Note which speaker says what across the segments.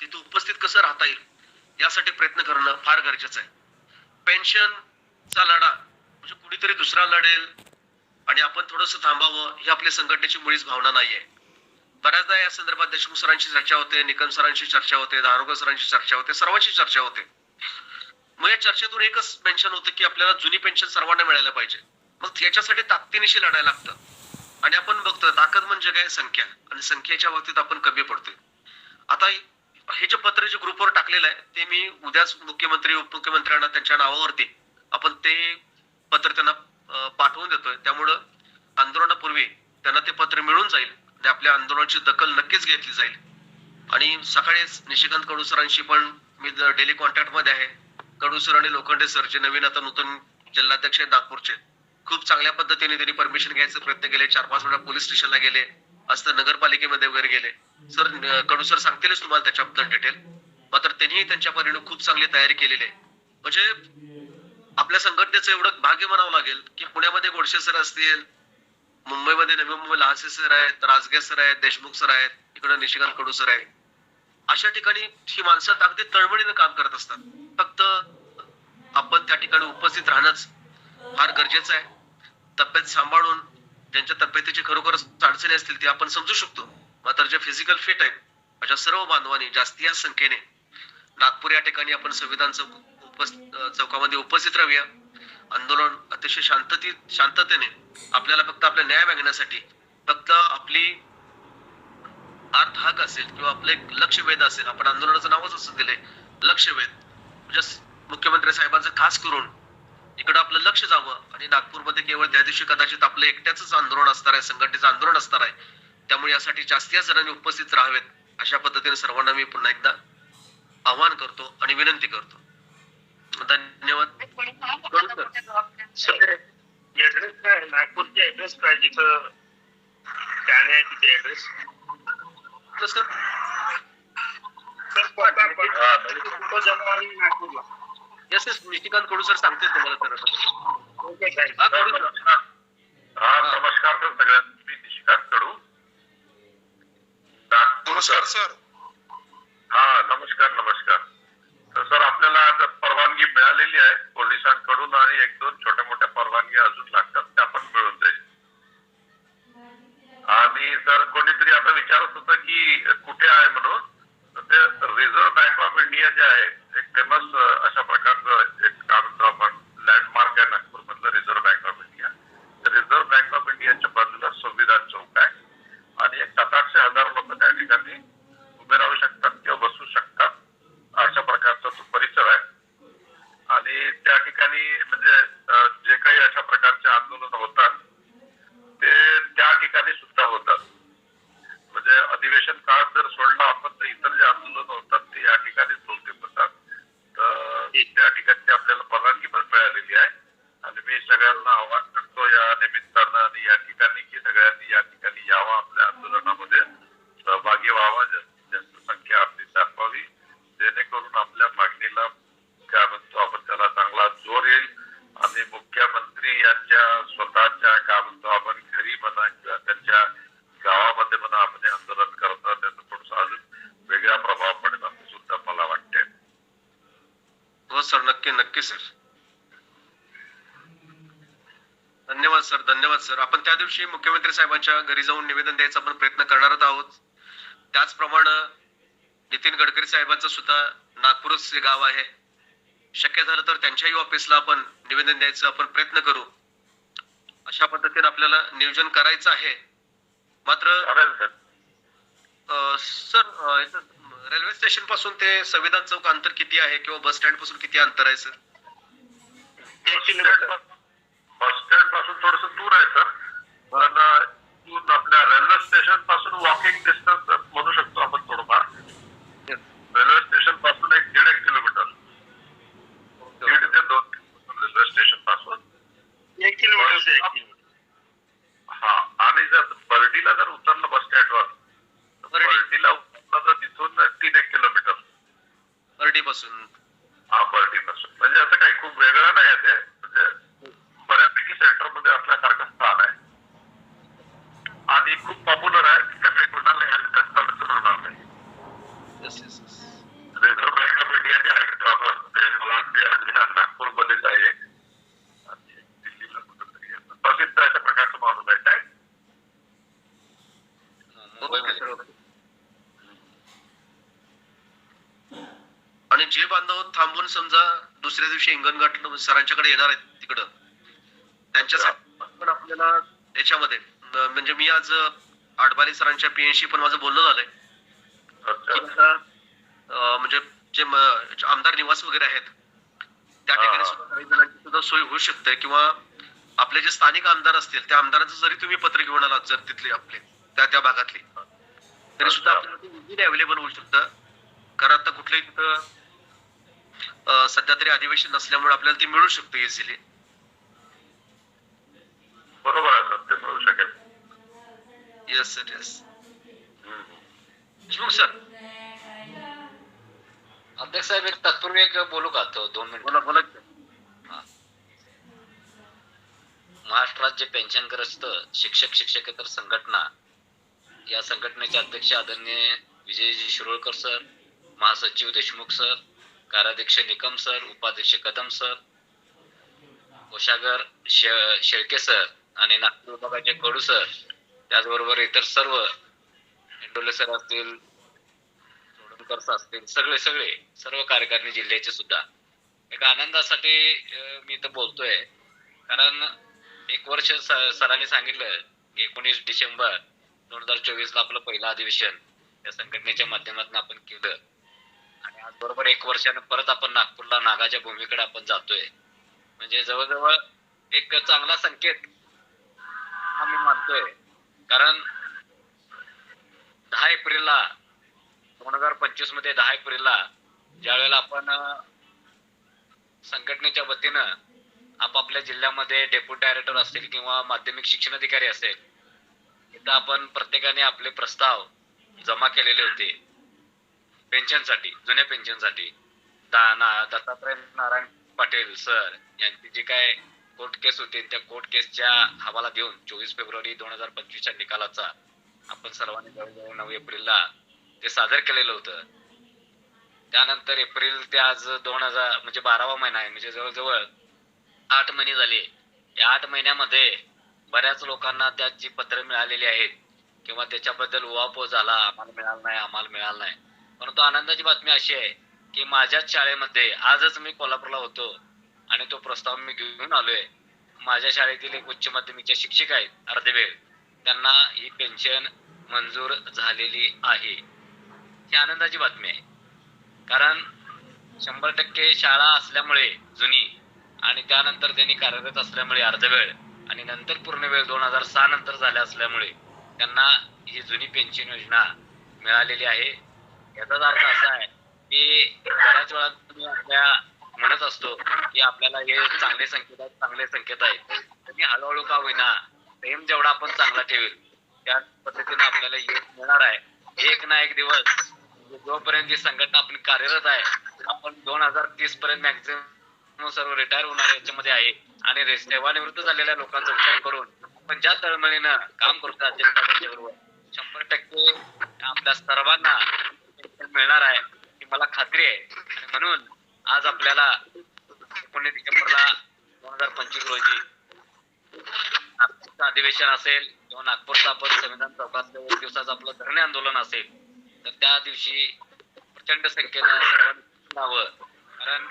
Speaker 1: तिथे उपस्थित कसं राहता येईल यासाठी प्रयत्न करणं फार गरजेचं आहे. पेन्शनचा लढा म्हणजे कुणीतरी दुसरा लढेल आणि आपण थोडस थांबावं ही आपल्या संघटनेची मुळीच भावना नाही आहे. बऱ्याचदा या संदर्भात देशमुख सरांची चर्चा होते निकम सरांची चर्चा होते दारोगा सरांची चर्चा होते सर्वांची चर्चा होते. मग या चर्चेतून एकच मेन्शन होतं की आपल्याला जुनी पेन्शन सर्वांना मिळायला पाहिजे. मग याच्यासाठी ताकदीनिशी लढायला लागतं. आणि आपण बघतो ताकद म्हणजे काय? संख्या. आणि संख्येच्या बाबतीत आपण कमी पडतोय. आता हे जे पत्र जे ग्रुपवर टाकलेलं आहे ते मी उद्याच मुख्यमंत्री उपमुख्यमंत्र्यांना त्यांच्या नावावरती आपण ते पत्र त्यांना पाठवून देतोय. त्यामुळं आंदोलनापूर्वी त्यांना ते पत्र मिळून जाईल आणि आपल्या आंदोलनाची दखल नक्कीच घेतली जाईल. आणि सकाळीच निशिकांत कडू सरांशी पण मी डेली कॉन्टॅक्टमध्ये आहे. कडू सर आणि लोखंडे सर जे नवीन आता नूतन जिल्हाध्यक्ष आहेत नागपूरचे खूप चांगल्या पद्धतीने त्यांनी परमिशन घ्यायचा प्रयत्न केले. चार पाच वेळा पोलीस स्टेशनला गेले असं नगरपालिकेमध्ये वगैरे गेले. सर अं, कडू सर सांगतीलच तुम्हाला त्याच्याबद्दल डिटेल मात्र त्यांनी त्यांच्या परीने खूप चांगली तयारी केलेली आहे. म्हणजे आपल्या संघटनेचं एवढं भाग्य म्हणावं लागेल की पुण्यामध्ये गोडसे सर असतील मुंबईमध्ये नवी मुंबई लहासे सर आहेत राजगे सर आहेत देशमुख सर आहेत इकडे निशिकांत कडू सर आहेत. अशा ठिकाणी ही माणसं अगदी तळमळीनं काम करत असतात. फक्त आपण त्या ठिकाणी उपस्थित राहणंच फार गरजेचं आहे. तब्येत सांभाळून ज्यांच्या तब्येतीची खरोखरच अडचणी असतील ते आपण समजू शकतो. मात्र जे फिजिकल फिट आहेत अशा सर्व बांधवांनी जास्तीत संख्येने नागपूर या ठिकाणी आपण संविधान चौक चौकामध्ये उपस्थित राहूया. आंदोलन अतिशय शांततेत शांततेने आपल्याला फक्त आपला न्याय मागण्यासाठी फक्त आपली अर्थ हक असेल किंवा आपलं एक लक्षवेध असेल आपण आंदोलनाचं नावच असं दिले लक्षवेध. म्हणजे मुख्यमंत्री साहेबांचं खास करून इकडं आपलं लक्ष जावं आणि नागपूरमध्ये केवळ त्या दिवशी कदाचित आपलं एकट्याच आंदोलन असणार आहे संघटनेचं आंदोलन असणार आहे त्यामुळे यासाठी जास्तीत जास्त जणांनी उपस्थित राहावेत अशा पद्धतीने सर्वांना मी पुन्हा एकदा आवाहन करतो आणि विनंती करतो. धन्यवाद.
Speaker 2: सर ऍड्रेस काय? आहे? नागपूरचे ऍड्रेस काय? जिथं आहे तिथे ऍड्रेस
Speaker 1: सर
Speaker 2: नागपूरला?
Speaker 1: Yes yes Nishikant Kadu sir सांगते तुम्हाला सर
Speaker 2: ओके काय
Speaker 1: हा, कडू सर.
Speaker 3: हा नमस्कार सर सगळ्यांना मी निशिकांत कडू नागपूर
Speaker 4: नमस्कार सर
Speaker 3: हा नमस्कार नमस्कार तर सर आपल्याला आज परवानगी मिळालेली आहे पोलिसांकडून आणि एक दोन छोट्या मोठ्या परवानगी अजून लागतात त्या पण मिळून जाईल आणि सर कोणीतरी आता विचारत होतं की कुठे आहे म्हणून तर ते रिझर्व्ह बँक ऑफ इंडिया जे आहे एक फेमस अशा प्रकारचं एक काय म्हणतो आपण लँडमार्क आहे नागपूर मधलं रिझर्व्ह बँक ऑफ इंडिया तर रिझर्व्ह बँक ऑफ इंडियाच्या बाजूला संविधान चौक आहे आणि एक सात आठशे हजार लोक त्या ठिकाणी उभे राहू शकतात किंवा बसू शकतात अशा प्रकारचा तो परिसर आहे आणि त्या ठिकाणी म्हणजे अं, जे काही अशा प्रकारचे आंदोलन होतात ते त्या ठिकाणी सुद्धा होतात म्हणजे अधिवेशन काळ जर सोडला आपण तर इतर जे आंदोलन होतात ते या ठिकाणीच बहुतेक होतात तर त्या ठिकाणी आपल्याला परवानगी पण मिळालेली आहे आणि मी सगळ्यांना आवाहन करतो या निमित्तानं आणि या ठिकाणी की सगळ्यांनी या ठिकाणी यावं आपल्या आंदोलनामध्ये सहभागी व्हावा जास्तीत जास्त संख्या आपली दाखवावी जेणेकरून आपल्या मागणीला काय म्हणतो आपण त्याला चांगला जोर येईल आणि मुख्यमंत्री यांच्या स्वतःच्या काय म्हणतो आपण घरी म्हणा किंवा त्यांच्या गावामध्ये म्हणा आपण हे आंदोलन करतात त्याचा थोडासा अजून वेगळा प्रभाव पडेल असं सुद्धा मला वाटते
Speaker 1: हो सर नक्की सर. धन्यवाद सर. धन्यवाद सर. आपण त्या दिवशी मुख्यमंत्री साहेबांच्या घरी जाऊन निवेदन द्यायचा आपण प्रयत्न करणारच आहोत. त्याचप्रमाणे नितीन गडकरी साहेबांचं सुद्धा नागपूरच गाव आहे. शक्य झालं तर त्यांच्याही ऑफिसला आपण निवेदन द्यायचं आपण प्रयत्न करू. अशा पद्धतीने आपल्याला नियोजन करायचं आहे. मात्र
Speaker 3: सर.
Speaker 1: रेल्वे स्टेशनपासून ते संविधान चौक अंतर किती आहे किंवा बस स्टँडपासून किती अंतर आहे सर?
Speaker 3: बस स्टँडपासून थोडस दूर आहे सर पण आपल्या रेल्वे स्टेशनपासून वॉकिंग डिस्टन्स म्हणू शकतो आपण थोडंफार रेल्वे स्टेशनपासून एक दीड एक किलोमीटर दीड ते दोन किलोमीटर रेल्वे स्टेशनपासून
Speaker 2: एक किलोमीटर से एक किलोमीटर
Speaker 3: हा आणि जर बर्डीला जर उतरलं बस स्टँडवर
Speaker 1: बर्डी.
Speaker 3: बर्डीला उतरलं तर तिथून तीन एक किलोमीटर
Speaker 1: बर्डी पासून
Speaker 3: हा बर्डी पासून म्हणजे असं काही खूप वेगळं नाही आहे ते म्हणजे बऱ्यापैकी सेंटरमध्ये असल्यासारखं स्थान आहे आणि खूप पॉप्युलर आहे त्यामुळे कोणाला कष्टाचं होणार नाही रिझर्व्ह बँक ऑफ इंडिया जे आहे तो मला वाटते नागपूरमध्येच आहे आणि दिल्लीला कुठंतरी आहे. प्रसिद्ध अशा प्रकारचं मॉन्युमेंट आहे
Speaker 4: मुंबईमध्ये
Speaker 1: आणि जे बांधव थांबून समजा दुसऱ्या दिवशी हिंगणघाट सरांच्याकडे येणार आहेत तिकडं त्यांच्यासाठी पण आपल्याला याच्यामध्ये अं, म्हणजे मी आज आडबारी सरांच्या पीएनशी पण माझं बोलणं झालंय. म्हणजे जे आमदार निवास वगैरे आहेत त्या ठिकाणी. सुद्धा काही जणांची सुद्धा सोय होऊ शकते किंवा आपले जे स्थानिक आमदार असतील त्या आमदाराचं जरी तुम्ही पत्र घेऊन आलात जर तिथले आपले त्या त्या भागातले तरी सुद्धा. आपल्याला अवेलेबल होऊ शकतं. कारण आता कुठल्याही तिथं सध्या तरी अधिवेशन नसल्यामुळे आपल्याला ते मिळू शकतं इझिली
Speaker 3: बरोबर आहे
Speaker 1: yes sir yes. Deshmukh sir
Speaker 4: अध्यक्ष साहेब एक तत्पूर्वी एक बोलू का? तो दोन मिनिट.
Speaker 1: बोला बोला
Speaker 4: महाराष्ट्रात जे पेन्शनग्रस्त शिक्षक शिक्षकेतर संघटना या संघटनेचे अध्यक्ष आदरणीय विजयजी शिरोळकर सर महासचिव देशमुख सर कार्याध्यक्ष निकम सर उपाध्यक्ष कदम सर कोषागर शे- शेळके सर आणि नागपूर विभागाचे कडू सर त्याचबरोबर इतर सर्व एंडोलेसर असतील सोडणकर असतील सगळे सगळे सर्व कार्यकारिणी जिल्ह्याचे सुद्धा. एक आनंदासाठी मी इथं बोलतोय. कारण एक वर्ष सरांनी सांगितलं की एकोणीस डिसेंबर दोन हजार चोवीस ला आपलं पहिलं अधिवेशन या संघटनेच्या माध्यमातून आपण केलं. आणि आज बरोबर एक वर्षानं परत आपण नागपूरला नागाच्या भूमीकडे आपण जातोय. म्हणजे जवळजवळ एक चांगला संकेत हा मी मानतोय. कारण दहा एप्रिलला दोन हजार पंचवीसमध्ये दहा एप्रिलला ज्या वेळेला आपण संघटनेच्या वतीनं आपापल्या जिल्ह्यामध्ये डेप्युटी डायरेक्टर असतील किंवा माध्यमिक शिक्षण अधिकारी असेल तिथं आपण प्रत्येकाने आपले प्रस्ताव जमा केलेले होते. पेन्शनसाठी जुन्या पेन्शनसाठी. दा- ना- दत्तात्रय नारायण पाटील सर यांची जी काय कोर्ट केस होती त्या कोर्ट केसच्या हवाला देऊन चोवीस फेब्रुवारी दोन हजार पंचवीसच्या निकालाचा आपण सर्वांनी जवळजवळ नऊ एप्रिलला ते सादर केलेलं होतं. त्यानंतर एप्रिल ते आज दोन हजार म्हणजे बारावा महिना आहे म्हणजे जवळजवळ आठ महिने झाले. या आठ महिन्यामध्ये बऱ्याच लोकांना त्यात जी पत्र मिळालेली आहेत किंवा त्याच्याबद्दल उहापोह झाला आम्हाला मिळाला नाही आम्हाला मिळालं नाही. परंतु आनंदाची बातमी अशी आहे की माझ्याच शाळेमध्ये आजच मी कोल्हापूरला होतो. आणि तो प्रस्ताव मी घेऊन आलोय. माझ्या शाळेतील एक उच्च माध्यमिकचे शिक्षक आहेत अर्धवेळ. त्यांना ही पेन्शन मंजूर झालेली आहे. ही आनंदाची बातमी आहे. कारण शंभर टक्के शाळा असल्यामुळे जुनी आणि त्यानंतर त्यांनी कार्यरत असल्यामुळे अर्धवेळ आणि नंतर पूर्ण वेळ दोन हजार सहा नंतर झाल्या असल्यामुळे त्यांना ही जुनी पेन्शन योजना मिळालेली आहे. याचाच अर्थ असा आहे की बऱ्याच वेळा तुम्ही आपल्या म्हणत असतो की आपल्याला हे चांगले संकेत आहेत चांगले संकेत आहेत. तुम्ही हळूहळू का होईना प्रेम जेवढा आपण चांगला ठेवेल त्या पद्धतीने आपल्याला यश मिळणार आहे. एक ना एक दिवस म्हणजे जोपर्यंत जी संघटना आपण कार्यरत आहे आपण दोन हजार तीस पर्यंत मॅक्झिमम सर्व रिटायर होणार याच्यामध्ये आहे. आणि सेवानिवृत्त झालेल्या लोकांचा विचार करून आपण ज्या तळमळीनं काम करतात अध्यक्षाच्या शंभर टक्के आपल्या सर्वांना मिळणार आहे ही मला खात्री आहे. आणि म्हणून आज आपल्याला एकोणीस डिसेंबरला दोन हजार पंचवीस रोजी नागपूरचं अधिवेशन असेल किंवा नागपूरचं आपण संविधान चौकातल्या दिवसाचं आपलं धरणे आंदोलन असेल तर त्या दिवशी प्रचंड संख्येनं सर्वांनी कारण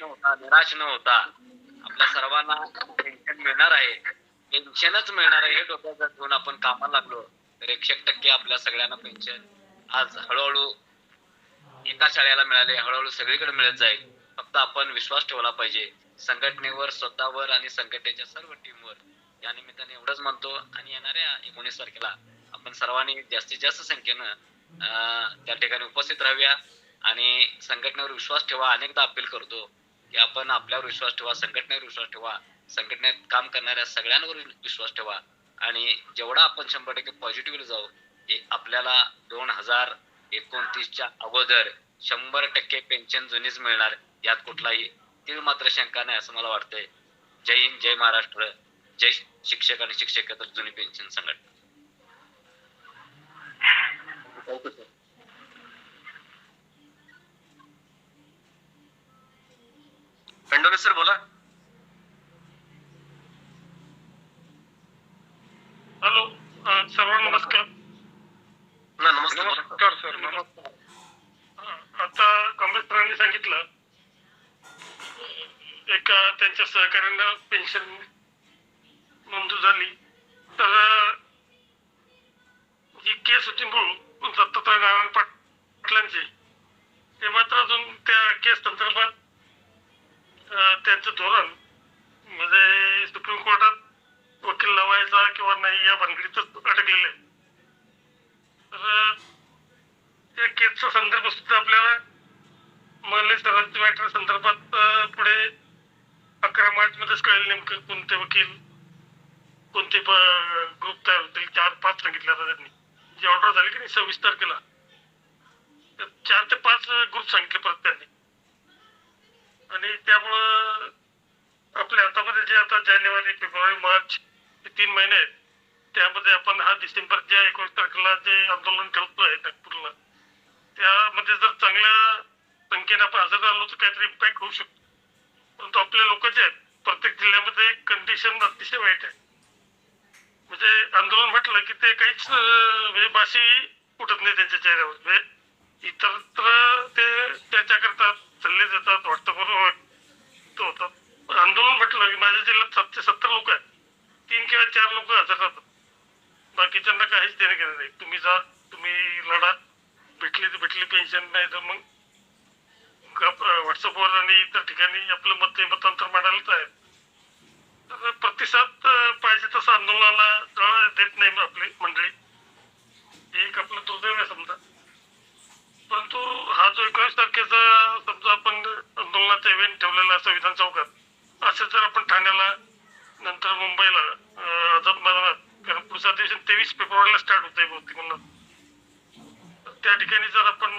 Speaker 4: न होता निराश न होता आपल्या सर्वांना पेन्शन मिळणार आहे. पेन्शनच मिळणार आहे हे डोक्यात जर घेऊन आपण कामाला लागलो. तर एकशे टक्के आपल्या सगळ्यांना पेन्शन आज हळूहळू एका शाळेला मिळाले हळूहळू सगळीकडे मिळत जाईल. फक्त आपण विश्वास ठेवला पाहिजे. संघटनेवर स्वतःवर आणि संघटनेच्या सर्व टीमवर या निमित्ताने एवढंच म्हणतो आणि येणाऱ्या एकोणीस तारखेला आपण सर्वांनी जास्तीत जास्त संख्येनं अं, त्या ठिकाणी उपस्थित राहूया आणि संघटनेवर विश्वास ठेवा. अनेकदा अपील करतो की आपण आपल्यावर विश्वास ठेवा संघटनेवर विश्वास ठेवा संघटनेत काम करणाऱ्या सगळ्यांवर विश्वास ठेवा. आणि जेवढा आपण शंभर टक्के पॉझिटिव्हली जाऊ आपल्याला दोन हजार एकोणतीसच्या अगोदर शंभर टक्के पेन्शन जुनीच मिळणार यात कुठलाही तीळ मात्र शंका नाही असं मला वाटतंय. जय हिंद जय महाराष्ट्र जय शिक्षक आणि शिक्षकेतर जुनी पेन्शन संघटना.
Speaker 1: पेंडोले सर बोला.
Speaker 2: हॅलो सर्वांना नमस्कार. नमस्कार सर नमस्कार. आता काँग्रेस सरांनी सांगितलं एका त्यांच्या सहकार्यानं पेन्शन मंजूर झाली. तर जी केस होती मूळ दत्तात्रय नारायण पाटलांची ते मात्र अजून त्या केस संदर्भात त्यांचं धोरण म्हणजे सुप्रीम कोर्टात वकील लावायचा किंवा नाही या भानगडीतच अडकलेले आहे. तर त्या केसचा संदर्भ सुद्धा आपल्याला मले सरांच्या मॅटर संदर्भात पुढे अकरा मार्च मध्येच कळेल नेमकं कोणते वकील कोणते ग्रुप तयार होतील. चार पाच सांगितले आता त्यांनी. जी ऑर्डर झाली की नाही सव्वीस तारखेला. तर चार ते पाच ग्रुप सांगितले परत त्यांनी. आणि त्यामुळं आपल्या हातामध्ये जे आता जानेवारी फेब्रुवारी मार्च हे तीन महिने आहेत. त्यामध्ये आपण हा डिसेंबरच्या एकोणीस तारखेला जे आंदोलन ठेवतोय नागपूरला त्यामध्ये जर चांगल्या संख्येने आपण हजर राहिलो तर काहीतरी इम्पॅक्ट होऊ शकतो. परंतु आपले लोक जे आहेत प्रत्येक जिल्ह्यामध्ये कंडिशन अतिशय वाईट आहे. म्हणजे आंदोलन म्हटलं की ते काहीच म्हणजे बाशी उठत नाही त्यांच्या चेहऱ्यावर. म्हणजे इतरत्र ते त्याच्या करतात सल्ले देतात व्हॉट्सअपवर तो होतात आंदोलन म्हटलं की माझ्या जिल्ह्यात सातशे सत्तर लोक आहेत. तीन किंवा चार लोक हजर राहतात. बाकीच्यांना काहीच देणं घेणं नाही. तुम्ही जा तुम्ही लढा. भेटली तर भेटली पेन्शन नाही तर मग व्हॉट्सअपवर आणि इतर ठिकाणी आपलं मत मतांतर मांडायलाच आहे. तर प्रतिसाद पाहिजे तसं आंदोलनाला जवळ देत नाही आपली मंडळी. एक आपलं दुर्दैव आहे समजा. परंतु हा जो एकोणीस तारखेचा समजा आपण आंदोलनाचा इव्हेंट ठेवलेला असं विधान चौकात असं जर आपण ठाण्याला नंतर मुंबईला आझाद मैदानात कारण दिवशी तेवीस फेब्रुवारीला स्टार्ट होत आहे बहुतेक म्हणून त्या ठिकाणी जर आपण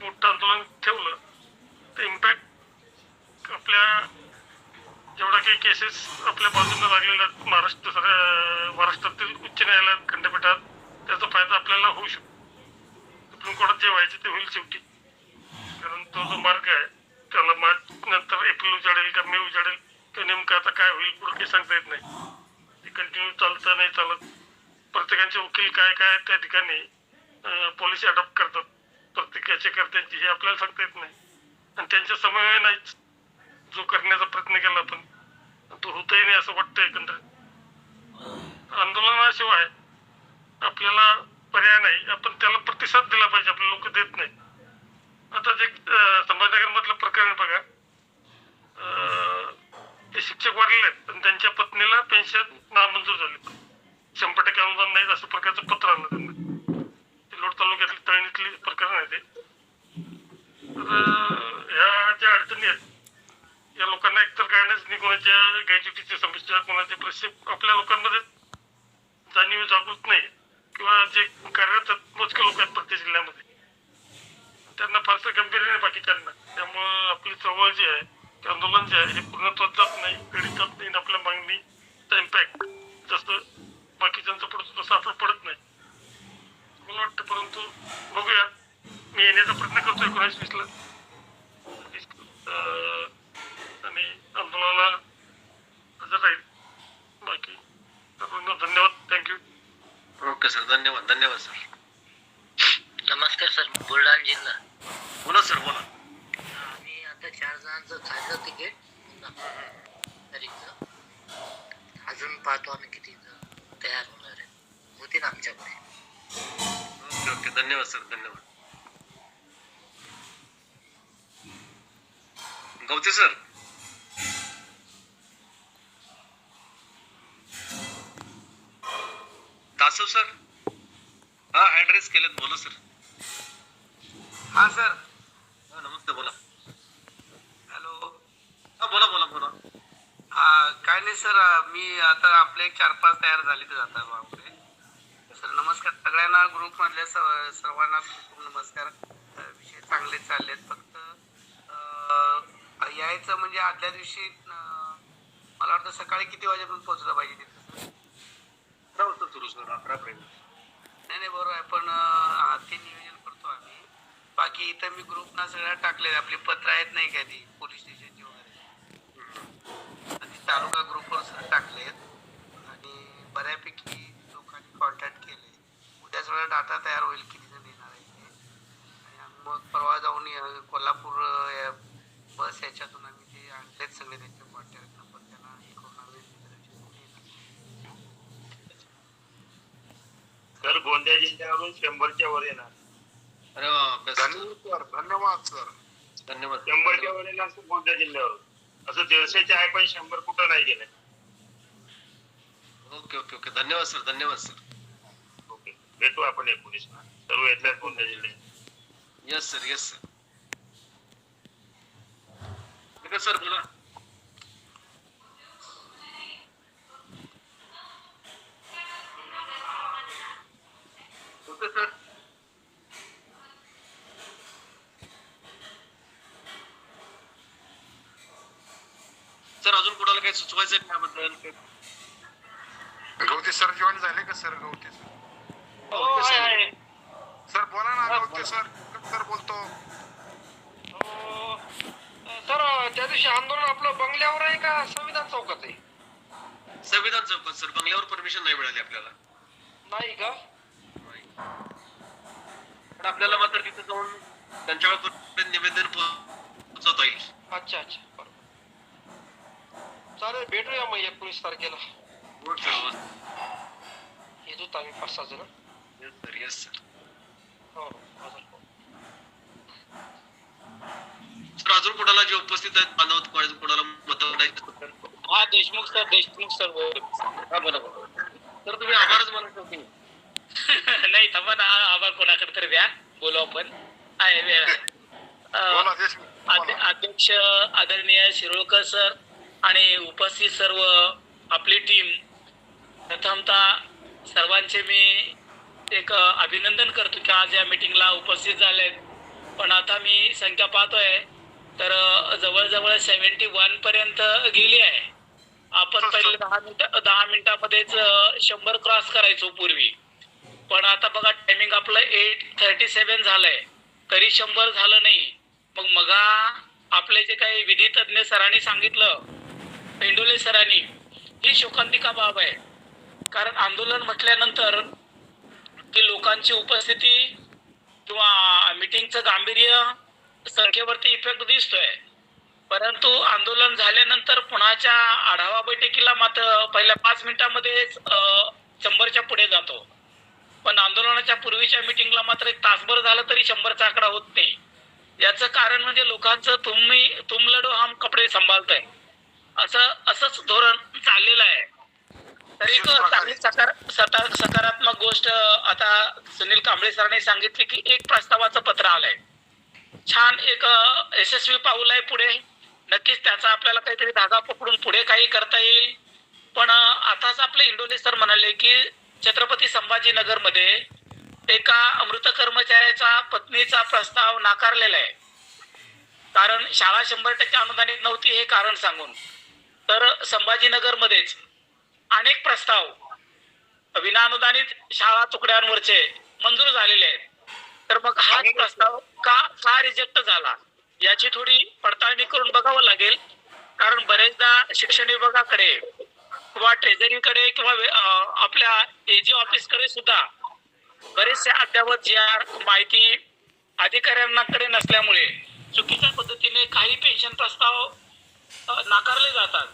Speaker 2: मोठं आंदोलन ठेवलं तर इम्पॅक्ट आपल्या जेवढा काही केसेस आपल्या बाजूने लागलेल्या महाराष्ट्र महाराष्ट्रातील उच्च न्यायालयात खंडपीठात त्याचा फायदा आपल्याला होऊ शकतो. सुप्रीम कोर्टात जे व्हायचे ते होईल शेवटी. कारण तो जो मार्ग आहे त्याला मार्च नंतर एप्रिल उजाडेल का मे उजाडेल तो नेमकं आता काय होईल पुढे काही सांगता येत नाही. ते कंटिन्यू चालतं नाही चालत. प्रत्येकाचे वकील काय काय त्या ठिकाणी पॉलिसी अडॉप्ट करतात. प्रत्येकाच्या कर्त्यांची हे आपल्याला सांगता येत नाही. आणि त्यांच्या समन्वय नाहीच जो करण्याचा प्रयत्न केला आपण तो होतही नाही असं वाटतं एकंदरीत. आंदोलनाशिवाय आपल्याला पर्याय नाही. आपण त्याला प्रतिसाद दिला पाहिजे आपले लोक देत नाही. आता जे संभाजीनगर मधलं प्रकरण बघा. ते शिक्षक वाढलेले आहेत पण त्यांच्या पत्नीला पेन्शन नामंजूर झाली. शंभर टक्के अनुदान नाही असं प्रकारचं पत्र आलं त्यांना. ते लोड तालुक्यातली तळणीतली प्रकरण आहे ते. तर ह्या ज्या अडचणी आहेत या लोकांना एकतर गायडन्स नाही कोणाच्या ग्रॅज्युटीची समस्या कोणाचे प्रश्न आपल्या लोकांमध्ये जाणीव जागृत नाही किंवा जे कार्यरत आहेत मोजके लोक आहेत प्रत्येक जिल्ह्यामध्ये त्यांना फारसं गंभीर नाही बाकीच्यांना त्यामुळं आपली चळवळ जी आहे आंदोलन जे आहे हे पूर्णत्वात जात नाही पिढीत जात नाही आणि आपल्या मागणीचा इम्पॅक्ट जसं बाकीच्यांचं पडतो तसं आपलं पडत नाही. मला वाटतं परंतु बघूया. मी येण्याचा प्रयत्न करतो एकोणीस वीसला. अं, आणि आंदोलनाला हजर राहील. बाकी सर्वांना धन्यवाद. थँक्यू
Speaker 1: ओके सर धन्यवाद. धन्यवाद सर.
Speaker 5: नमस्कार सर बुलढाणा जिल्हा.
Speaker 1: बोला सर बोला.
Speaker 5: आता चार जणांचं झालं तिकीट. तारीखचं अजून पाहतो आम्ही किती तयार होणार आहे होतील आमच्याकडे
Speaker 1: ओके ओके. धन्यवाद सर. धन्यवाद. गवते सर. दासव सर. हा ऍड्रेस केलेत. बोला सर.
Speaker 6: हा सर.
Speaker 1: हा नमस्ते. बोला. हा बोला बोला बोला.
Speaker 6: काय नाही सर मी आता आपले एक चार पाच तयार झाले तर जातात आपले सर नमस्कार. सगळ्यांना ग्रुप मधल्या स- सर्वांना खूप नमस्कार. अ, विषय चांगले चाललेत. फक्त अ, यायचं म्हणजे आदल्या दिवशी अ, मला वाटतं सकाळी किती वाजेपर्यंत पोहोचलं पाहिजे तिथं सर?
Speaker 1: अकरा वाजता सुरू सर अकरापर्यंत.
Speaker 6: नाही नाही बरोबर आहे. पण अ, हा, ते नियोजन करतो आम्ही. बाकी इथं मी ग्रुपना सगळ्या टाकले आपली पत्र आहेत नाही का ती पोलीस स्टेशनची? वगैरे
Speaker 7: तालुका ग्रुपवर सर टाकलेत. आणि बऱ्यापैकी लोकांनी कॉन्टॅक्ट केले. उद्याच वेळा डाटा तयार होईल किती जण येणार आहे ते. आणि आम्ही मग परवा जाऊन कोल्हापूर या बस याच्यातून आम्ही ते आणलेत सगळे त्यांचे कॉन्टॅक्ट नंबर त्यांना हे करून आम्ही
Speaker 8: सर गोंदिया जिल्ह्यावरून शंभरच्या वर येणार.
Speaker 1: अरे.
Speaker 9: धन्यवाद सर.
Speaker 1: धन्यवाद.
Speaker 8: शंभरच्या वर येणार सर गोंदिया जिल्ह्यावरून. असं दीडशेचे आहे पण शंभर कुठं नाही गेले.
Speaker 1: Okay okay okay. धन्यवाद सर. धन्यवाद सर.
Speaker 8: ओके. भेटू आपण एकोणीस सर्व येतल्या गोंदिया जिल्ह्यात
Speaker 1: yes sir yes sir sir बोला. Okay sir? सर अजून कोणाला काही सुचवायचं आहे त्याबद्दल
Speaker 9: गवते सर जॉईन झाले का सर गवते सर?
Speaker 8: हो,
Speaker 9: सर. बोला ना गवते सर सर बोलतो.
Speaker 10: सर त्या दिवशी आंदोलन आपलं बंगल्यावर आहे का संविधान चौकात आहे?
Speaker 1: संविधान चौकात सर. बंगल्यावर परमिशन नाही मिळाली आपल्याला.
Speaker 10: नाही का?
Speaker 1: आपल्याला मात्र तिथे जाऊन त्यांच्याकडे निवेदन पोहोचवता येईल.
Speaker 10: अच्छा अच्छा. चालेल भेटूया मग एकोणीस तारखेला येतो आम्ही पाच सहा जण
Speaker 1: येस सर येस सर
Speaker 10: हो
Speaker 1: अजून कोणाला जे उपस्थित आहेत बांधव कोणाला कोणाला मत
Speaker 6: हा देशमुख सर देशमुख सर
Speaker 1: हा बरोबर तर तुम्ही आभारच म्हणत होते
Speaker 6: नाही थांबा ना आभार कोणाकडे तरी द्या बोलू आपण आहे
Speaker 9: बोला बोला.
Speaker 6: अध्यक्ष आदरणीय शिरोळकर सर आणि उपस्थित सर्व आपली टीम प्रथमतः सर्वांचे मी एक अभिनंदन करतो की आज या मीटिंगला उपस्थित झालेत. पण आता मी संख्या पाहतोय तर जवळजवळ सेव्हन्टी वन पर्यंत गेली आहे. आपण पहिले दहा मिनिट दहा मिनिटामध्येच शंभर क्रॉस करायचो पूर्वी. पण आता बघा टायमिंग आपलं एट थर्टी सेव्हन झालंय. तरी शंभर झालं नाही. मग मगा आपले जे काही विधी तज्ञ सरांनी सांगितलं पेंडोले सरांनी ही शोकांतिका बाब आहे. कारण आंदोलन म्हटल्यानंतर ती लोकांची उपस्थिती किंवा मिटिंगचं गांभीर्य संख्येवरती इफेक्ट दिसतोय. परंतु आंदोलन झाल्यानंतर पुण्याच्या आढावा बैठकीला मात्र पहिल्या पाच मिनिटांमध्येच शंभरच्या पुढे जातो. पण आंदोलनाच्या पूर्वीच्या मिटिंगला मात्र एक तासभर झालं तरी शंभरचा आकडा होत नाही. याचं कारण म्हणजे लोकांचं तुम्ही तुम लढो हम कपडे सांभाळताय. असं असंच धोरण चाललेलं आहे. तर एक चांगली सकार सता- सकारात्मक गोष्ट आता सुनील कांबळे सरांनी सांगितली की एक प्रस्तावाचं पत्र आलंय. छान एक यशस्वी पाऊल आहे पुढे. नक्कीच त्याचा आपल्याला काहीतरी धागा पकडून पुढे काही करता येईल. पण आताच आपले इंडोले सर म्हणाले की छत्रपती संभाजीनगरमध्ये एका मृत कर्मचाऱ्याचा पत्नीचा प्रस्ताव नाकारलेला आहे. कारण शाळा शंभर टक्के अनुदानित नव्हती हे कारण सांगून. तर संभाजीनगर मध्येच अनेक प्रस्ताव विनानुदानित शाळा तुकड्यांवरचे मंजूर झालेले आहेत. तर मग हा प्रस्ताव का का रिजेक्ट झाला? याची थोडी पडताळणी करून बघावं लागेल. कारण बरेचदा शिक्षण विभागाकडे किंवा ट्रेझरीकडे किंवा आपल्या एजी ऑफिसकडे सुद्धा बरेचसे अद्यावत जी आर माहिती अधिकाऱ्यांकडे नसल्यामुळे चुकीच्या पद्धतीने काही पेन्शन प्रस्ताव नाकारले जातात.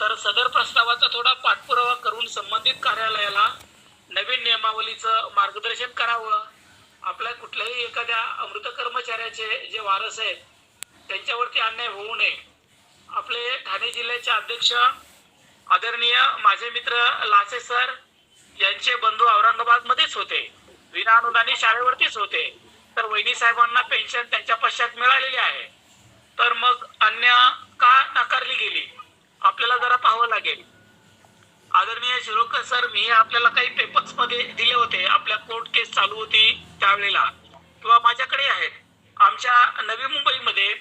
Speaker 6: तर सदर प्रस्तावाचा थोडा पाठपुरावा करून संबंधित कार्यालयाला नवीन नियमावलीचं मार्गदर्शन करावं. आपल्या कुठल्याही एखाद्या अमृत कर्मचाऱ्याचे जे वारस आहेत त्यांच्यावरती अन्याय होऊ नये. आपले ठाणे जिल्ह्याचे अध्यक्ष आदरणीय माझे मित्र लासे सर यांचे बंधू औरंगाबादमध्येच होते. विनाअनुदानी शाळेवरतीच होते. तर वहिनी साहेबांना पेन्शन त्यांच्या पश्चात मिळालेली आहे. तर मग अन्य का नाकारली गेली? आपल्याला जरा पाहावं लागेल. आदरणीय शिरोकर सर मी आपल्याला काही पेपर्समध्ये दिले होते. आपल्या कोर्ट केस चालू होती त्यावेळेला. किंवा माझ्याकडे आहेत. आमच्या नवी मुंबईमध्ये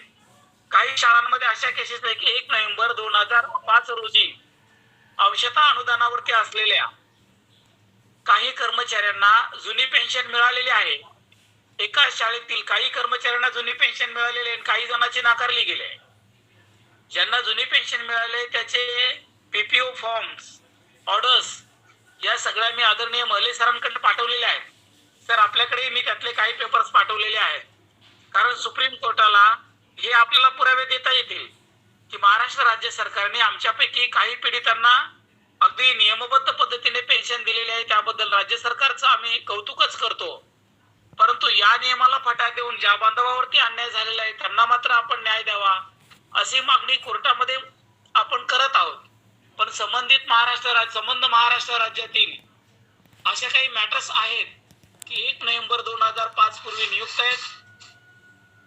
Speaker 6: काही शाळांमध्ये अशा केसेस आहे की एक नोव्हेंबर दोन हजार पाच रोजी अंशतः अनुदानावरती असलेल्या काही कर्मचाऱ्यांना जुनी पेन्शन मिळालेली आहे. एका शाळेतील काही कर्मचाऱ्यांना जुनी पेन्शन मिळालेली आहे आणि काही जणांची नाकारली गेली आहे. ज्यांना जुनी पेन्शन मिळाले त्याचे पीपीओ फॉर्म्स ऑर्डर्स या सगळ्या मी आदरणीय महले सरांकडे पाठवलेल्या आहेत. सर आपल्याकडे मी त्यातले काही पेपर्स पाठवलेले आहेत. कारण सुप्रीम कोर्टाला हे आपल्याला पुरावे देता येतील की महाराष्ट्र राज्य सरकारने आमच्यापैकी काही पीडितांना अगदी नियमबद्ध पद्धतीने पेन्शन दिलेले आहे. त्याबद्दल राज्य सरकारचं आम्ही कौतुकच करतो. परंतु या नियमाला फटा देऊन ज्या बांधवावरती अन्याय झालेला आहे त्यांना मात्र आपण न्याय द्यावा अशी मागणी कोर्टामध्ये आपण करत आहोत. पण संबंधित महाराष्ट्र राज्य संबंध महाराष्ट्र राज्यातील अशा काही मॅटर्स आहेत की एक नोव्हेंबर दोन हजार पाच पूर्वी नियुक्त आहेत.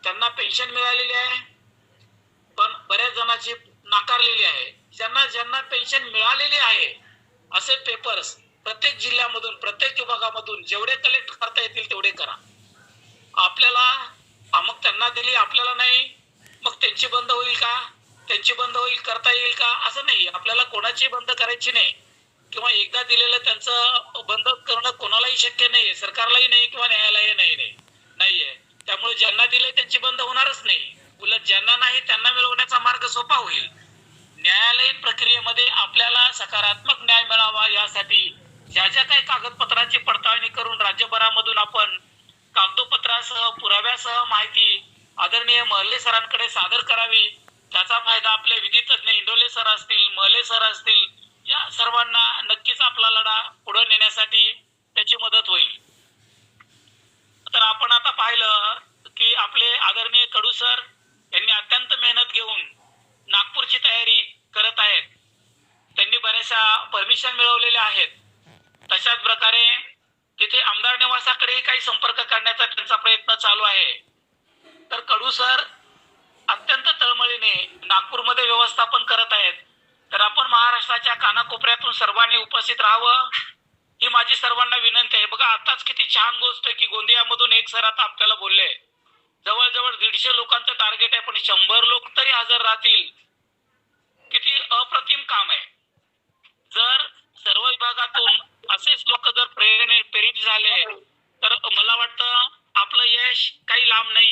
Speaker 6: त्यांना पेन्शन मिळालेली आहे. पण बऱ्याच जणांची नाकारलेली आहे. ज्यांना ज्यांना पेन्शन मिळालेली आहे असे पेपर्स प्रत्येक जिल्ह्यामधून प्रत्येक विभागामधून जेवढे कलेक्ट करता येतील तेवढे करा. आपल्याला मग त्यांना दिली आपल्याला नाही. मग त्यांची बंद होईल का? त्यांची बंद होईल करता येईल का? असं नाही. आपल्याला कोणाची बंद करायची नाही. किंवा एकदा दिलेलं त्यांचं बंद करणं कोणालाही शक्य नाहीये सरकारलाही नाही किंवा न्यायालयही नाही नाही नाहीये. त्यामुळे ज्यांना दिले त्यांची बंद होणारच नाही. उलट ज्यांना नाही त्यांना मिळवण्याचा मार्ग सोपा होईल. न्यायालयीन प्रक्रियेमध्ये आपल्याला सकारात्मक न्याय मिळावा यासाठी ज्या ज्या काही कागदपत्रांची पडताळणी करून राज्यभरामधून आपण कागदोपत्रासह पुराव्यासह माहिती आदरणीय महल्ले सरांकडे सादर करावी त्याचा फायदा आपले विधी तज्ज्ञ इंडोले सर असतील महले सर असतील या सर्वांना नक्कीच आपला लढा पुढे नेण्यासाठी त्याची मदत होईल. तर आपण आता पाहिलं की आपले आदरणीय कडू सर यांनी अत्यंत मेहनत घेऊन नागपूरची तयारी करत आहेत. त्यांनी बऱ्याचशा परमिशन मिळवलेल्या आहेत. तशाच प्रकारे तिथे आमदार निवासाकडे काही संपर्क करण्याचा त्यांचा प्रयत्न चालू आहे. तर कडू सर अत्यंत तळमळीने नागपूरमध्ये व्यवस्थापन करत आहेत. तर आपण महाराष्ट्राच्या कानाकोपऱ्यातून सर्वांनी उपस्थित राहावं ही माझी सर्वांना विनंती आहे. बघा आताच किती छान गोष्ट आहे की गोंदियामधून एक सर आता आपल्याला बोलले. जवळजवळ दीडशे लोकांचं टार्गेट आहे पण शंभर लोक तरी हजर राहतील. किती अप्रतिम काम आहे. जर सर्व विभागातून असेच लोक जर प्रेरणे प्रेरित झाले तर मला वाटतं आपलं यश काही लांब नाही